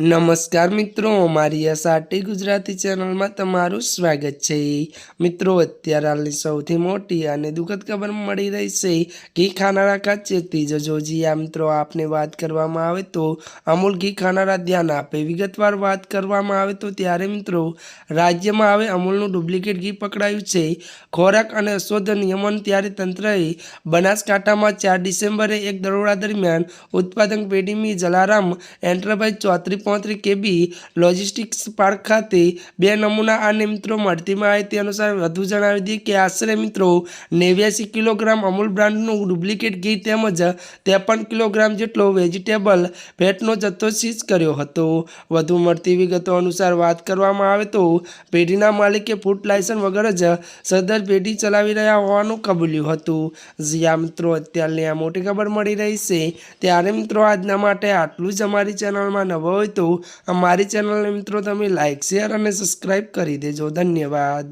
નમસ્કાર મિત્રો, મારી સાટી ગુજરાતી ચેનલમાં તમારું સ્વાગત છે. મિત્રો, અત્યારે હાલની સૌથી મોટી અને દુઃખદ ખબર મળી રહી છે ઘી ખાનારા કાચે ત્રીજો જોજીયા મિત્રો, આપને વાત કરવામાં આવે તો અમૂલ ઘી ખાનારા ધ્યાન આપે. વિગતવાર વાત કરવામાં આવે તો ત્યારે મિત્રો, રાજ્યમાં હવે અમૂલનું ડુપ્લિકેટ ઘી પકડાયું છે. ખોરાક અને શોધ નિયમન ત્યારે તંત્રએ બનાસકાંઠામાં ચાર ડિસેમ્બરે એક દરોડા દરમિયાન ઉત્પાદક પેઢીમી જલારામ એન્ટરપ્રાઇઝ ચોત્રીસ પોત્રીસ કેબી લોજિસ્ટિક્સ પાર્ક ખાતે બે નમૂના અને મિત્રો મળતી માહિતી અનુસાર વધુ જણાવી દઈએ કે આશરે મિત્રો નેવ્યાસી કિલોગ્રામ અમૂલ બ્રાન્ડનું ડુપ્લિકેટ ઘી તેમજ ત્રેપન કિલોગ્રામ જેટલો વેજીટેબલ ફેટનો જથ્થો સીઝ કર્યો હતો. વધુ મળતી વિગતો અનુસાર વાત કરવામાં આવે તો પેઢીના માલિકે ફૂડ લાયસન્સ વગર જ સદર પેઢી ચલાવી રહ્યા હોવાનું કબૂલ્યું હતું. જ્યાં મિત્રો, અત્યારની આ મોટી ખબર મળી રહી છે. ત્યારે મિત્રો, આજના માટે આટલું જ અમારી ચેનલમાં નવો હોય તો અમારી ચેનલને મિત્રો તમે લાઇક શેર અને સબસ્ક્રાઈબ કરી દેજો. ધન્યવાદ.